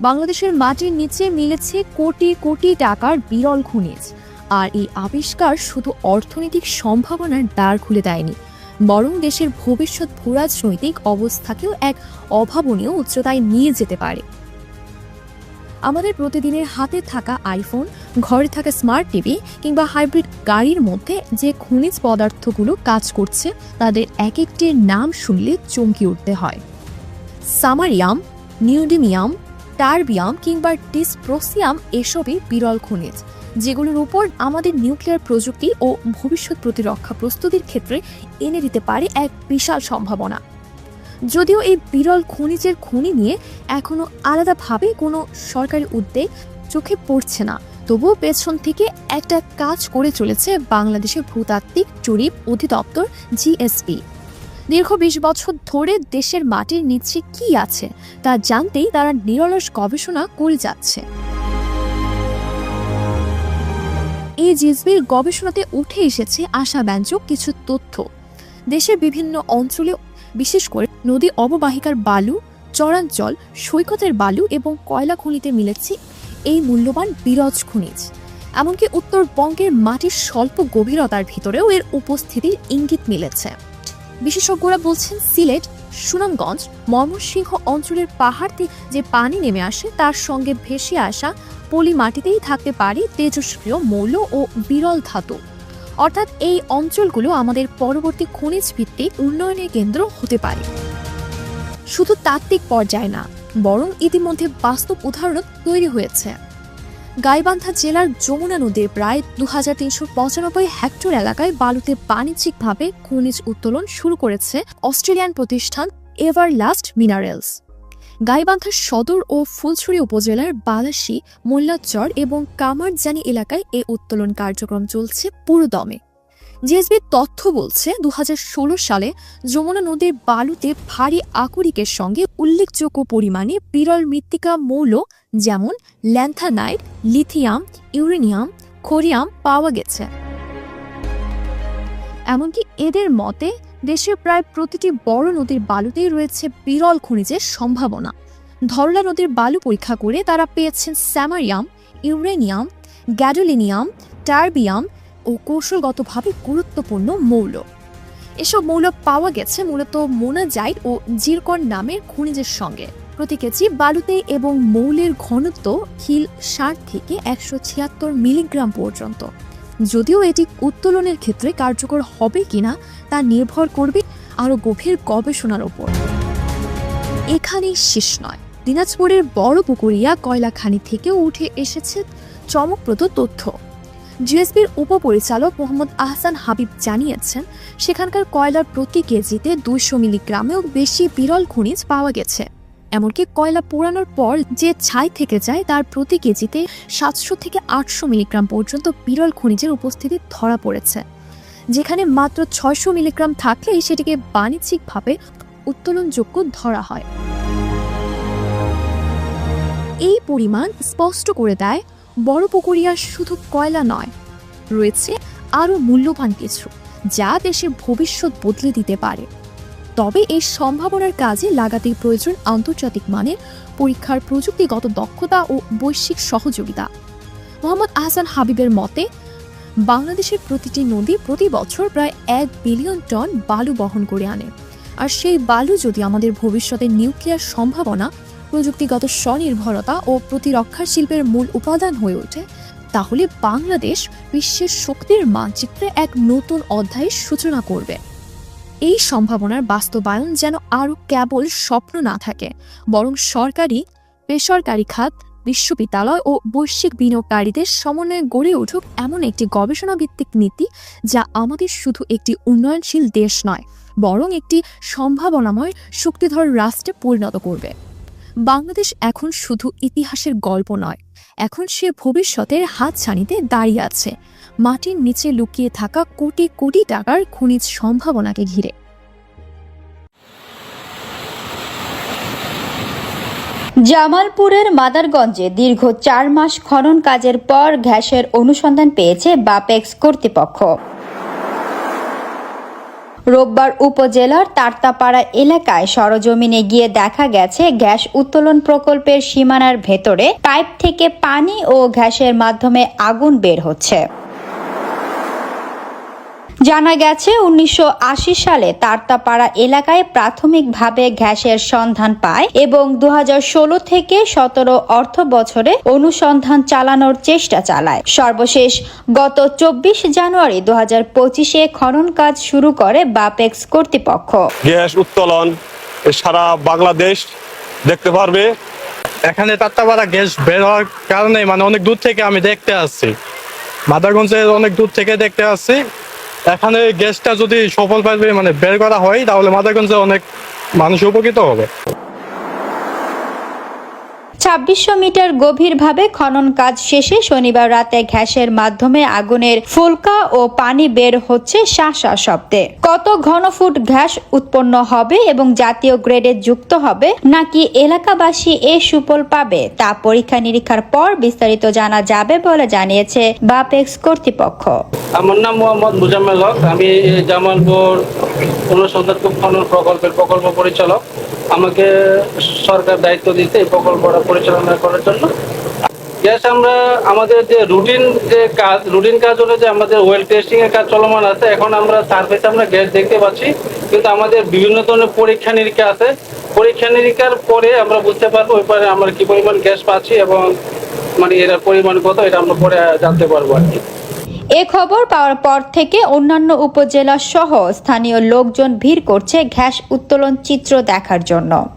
বাংলাদেশের মাটির নিচে মিলেছে কোটি কোটি টাকার বিরল খনিজ। আর এই আবিষ্কার শুধু অর্থনৈতিক সম্ভাবনার দ্বার খুলে দেয়নি, বরং দেশের ভবিষ্যৎ ভূরাজনৈতিক অবস্থাকেও এক অভাবনীয় উচ্চতায় নিয়ে যেতে পারে। আমাদের প্রতিদিনের হাতে থাকা আইফোন, ঘরে থাকা স্মার্ট টিভি কিংবা হাইব্রিড গাড়ির মধ্যে যে খনিজ পদার্থগুলো কাজ করছে, তাদের এক একটির নাম শুনলে চমকে উঠতে হয়। সামারিয়াম, নিউডিমিয়াম টার্বিয়াম কিংবা ডিসপ্রোসিয়াম এসবই বিরল খনিজ, যেগুলোর উপর আমাদের নিউক্লিয়ার প্রযুক্তি ও ভবিষ্যৎ প্রতিরক্ষা প্রস্তুতির ক্ষেত্রে এনে দিতে পারে এক বিশাল সম্ভাবনা। যদিও এই বিরল খনিজের খনি নিয়ে এখনও আলাদাভাবে কোনো সরকারি উদ্যোগ চোখে পড়ছে না, তবুও পেছন থেকে একটা কাজ করে চলেছে বাংলাদেশের ভূতাত্ত্বিক জরিপ অধিদপ্তর জিএসপি। দীর্ঘ বিশ বছর ধরে দেশের মাটির নিচে কি আছে তা জানতেই তারা নিরলস গবেষণা করে যাচ্ছে। এই জিএসবির গবেষণাতে উঠে এসেছে আশাব্যঞ্জক কিছু তথ্য। দেশের বিভিন্ন অঞ্চলে, বিশেষ করে নদী অববাহিকার বালু, চরাঞ্চল, সৈকতের বালু এবং কয়লা খনিতে মিলেছে এই মূল্যবান বিরজ খনিজ। এমনকি উত্তরবঙ্গের মাটির স্বল্প গভীরতার ভিতরেও এর উপস্থিতির ইঙ্গিত মিলেছে। বিশেষজ্ঞরা বলছেন সিলেট, সুনামগঞ্জ, ময়মনসিংহ অঞ্চলের পাহাড় থেকে যে পানি নেমে আসে, তার সঙ্গে ভেসে আসা পলি মাটিতেই থাকতে পারে তেজস্ক্রিয় মৌল ও বিরল ধাতু। অর্থাৎ এই অঞ্চলগুলো আমাদের পরবর্তী খনিজ ভিত্তিক উন্নয়নের কেন্দ্র হতে পারে। শুধু তাত্ত্বিক পর্যায়ে না, বরং ইতিমধ্যে বাস্তব উদাহরণ তৈরি হয়েছে। গাইবান্ধা জেলার যমুনা নদীর প্রায় দু হেক্টর এলাকায় বালুতে বাণিজ্যিকভাবে খনিজ উত্তোলন শুরু করেছে অস্ট্রেলিয়ান প্রতিষ্ঠান এভারলাস্ট মিনারেলস। গাইবান্ধার সদর ও ফুলছড়ি উপজেলার বালাসী, মোল্লাচর এবং কামারজানি এলাকায় এ উত্তোলন কার্যক্রম চলছে পুরোদমে। জিএসবির তথ্য বলছে দু হাজার ষোলো সালে যমুনা নদীর বালুতে ভারী আকরিকের সঙ্গে উল্লেখযোগ্য পরিমাণে বিরল মৃত্তিকা মৌল যেমন ল্যান্থানাইট, লিথিয়াম, ইউরেনিয়াম কোরিয়াম পাওয়া গেছে। এমনকি এদের মতে, দেশের প্রায় প্রতিটি বড় নদীর বালুতেই রয়েছে বিরল খনিজের সম্ভাবনা। ধরলা নদীর বালু পরীক্ষা করে তারা পেয়েছেন স্যামারিয়াম, ইউরেনিয়াম, গ্যাডোলিনিয়াম, টার্বিয়াম ও কৌশলগতভাবে গুরুত্বপূর্ণ মৌল। এসব মৌল পাওয়া গেছে মূলত মোনাজাইট ও জিরকন নামের খনিজের সঙ্গে। প্রতি কেজি বালুতে এবং মৌলের ঘনত্ব খিল ষাট থেকে একশো ছিয়াত্তর মিলিগ্রাম পর্যন্ত। যদিও এটি উত্তোলনের ক্ষেত্রে কার্যকর হবে কিনা তা নির্ভর করবে আরও গভীর গবেষণার ওপর। এখানেই শেষ নয়। দিনাজপুরের বড় পুকুরিয়া কয়লা খানি থেকেও উঠে এসেছে চমকপ্রদ তথ্য। জিএসপির উপপরিচালক মোহাম্মদ আহসান হাবিব জানিয়েছেন, সেখানকার কয়লার প্রতি কেজিতে দুইশো মিলিগ্রামেও বেশি বিরল খনিজ পাওয়া গেছে। এমনকি কয়লা পোড়ানোর পর যে ছাই থেকে যায়, তার প্রতি কেজিতে সাতশো থেকে আটশো মিলিগ্রাম পর্যন্ত বিরল খনিজের উপস্থিতি ধরা পড়েছে। যেখানে মাত্র ছয়শো মিলিগ্রাম থাকলেই সেটিকে বাণিজ্যিকভাবে উত্তোলনযোগ্য ধরা হয়। এই পরিমাণ স্পষ্ট করে দেয় বড় পুকুরিয়া শুধু কয়লা নয়, রয়েছে আরও মূল্যবান কিছু যা দেশের ভবিষ্যৎ বদলে দিতে পারে। তবে এই সম্ভাবনার কাজে লাগাতে প্রয়োজন আন্তর্জাতিক মানের পরীক্ষার প্রযুক্তিগত দক্ষতা ও বৈশ্বিক সহযোগিতা। মোহাম্মদ আহসান হাবিবের মতে, বাংলাদেশের প্রতিটি নদী প্রতি বছর প্রায় এক বিলিয়ন টন বালু বহন করে আনে। আর সেই বালু যদি আমাদের ভবিষ্যতে নিউক্লিয়ার সম্ভাবনা প্রযুক্তিগত স্বনির্ভরতা ও প্রতিরক্ষা শিল্পের মূল উপাদান হয়ে ওঠে, তাহলে বাংলাদেশ বিশ্বের শক্তির মানচিত্রে এক নতুন অধ্যায়ের সূচনা করবে। এই সম্ভাবনার বাস্তবায়ন যেন আরও কেবল স্বপ্ন না থাকে, বরং সরকারি, বেসরকারি খাত, বিশ্ববিদ্যালয় ও বৈশ্বিক বিনিয়োগকারীদের সমন্বয়ে গড়ে উঠুক এমন একটি গবেষণা ভিত্তিক নীতি যা আমাদের শুধু একটি উন্নয়নশীল দেশ নয়, বরং একটি সম্ভাবনাময়, শক্তিধর রাষ্ট্রে পরিণত করবে। বাংলাদেশ এখন শুধু ইতিহাসের গল্প নয়, এখন সে ভবিষ্যতের হাতছানিতে দাঁড়িয়ে আছে। মাটির নিচে লুকিয়ে থাকা কোটি কোটি টাকার খনিজ সম্ভাবনাকে ঘিরে। জামালপুরের মাদারগঞ্জে দীর্ঘ চার মাস খনন কাজের পর গ্যাসের অনুসন্ধান পেয়েছে বাপেক্স কর্তৃপক্ষ। রোববার উপজেলার তারতাপাড়া এলাকায় সরজমিনে গিয়ে দেখা গেছে গ্যাস উত্তোলন প্রকল্পের সীমানার ভেতরে পাইপ থেকে পানি ও গ্যাসের মাধ্যমে আগুন বের হচ্ছে। জানা গেছে উনিশশো আশি সালে তারতাপাড়া এলাকায় প্রাথমিকভাবে গ্যাসের সন্ধান পায় এবং দু হাজার ষোলো থেকে সতেরো অর্থ বছরে অনুসন্ধান চালানোর চেষ্টা চালায়। সর্বশেষ গত চব্বিশ জানুয়ারি দু হাজার পঁচিশে খনন কাজ শুরু করে বাপেক্স কর্তৃপক্ষ। গ্যাস উত্তোলন সারা বাংলাদেশ দেখতে পারবে। এখানে তাত্তাপাড়া গ্যাস বের হওয়ার কারণে মানে অনেক দূর থেকে আমি দেখতে আসছি। মাদারগঞ্জের অনেক দূর থেকে দেখতে আসছি। এখানে গ্যাসটা যদি সফলভাবে মানে বের করা হয় তাহলে মাদারগঞ্জে অনেক মানুষ উপকৃত হবে। ছাব্বিশশো মিটার গভীরভাবে খনন কাজ শেষে শনিবার রাতে গ্যাসের মাধ্যমে আগুনের ফুলকা ও পানি বের হচ্ছে শাঁসা শব্দে। কত ঘনফুট গ্যাস উৎপন্ন হবে এবং জাতীয় গ্রেডে যুক্ত হবে, নাকি এলাকাবাসী এ সুফল পাবে, তা পরীক্ষা নিরীক্ষার পর বিস্তারিত জানা যাবে বলে জানিয়েছে বাপেক্স কর্তৃপক্ষ। আমার নাম মোহাম্মদ মুজাম্মেল হক। আমি জামালপুর অনুসন্ধান খনন প্রকল্পের প্রকল্প পরিচালক। আমাকে সরকার দায়িত্ব দিতে এই প্রকল্পটা পরিচালনা করার জন্য। গ্যাস আমরা আমাদের যে রুটিন যে কাজ রুটিন কাজ হলো যে আমাদের ওয়েল টেস্টিং এর কাজ চলমান আছে। এখন আমরা সার্ফেসে আমরা গ্যাস দেখতে পাচ্ছি, কিন্তু আমাদের বিভিন্ন ধরনের পরীক্ষা নিরীক্ষা আছে। পরীক্ষা নিরীক্ষার পরে আমরা বুঝতে পারব ওই পরে আমরা কি পরিমাণ গ্যাস পাচ্ছি এবং মানে এর পরিমাণ কত, এটা আমরা পরে জানতে পারব আর কি। এ খবর পাওয়ার পর থেকে অন্যান্য উপজেলা সহ স্থানীয় লোকজন ভিড় করছে গ্যাস উত্তোলন চিত্র দেখার জন্য।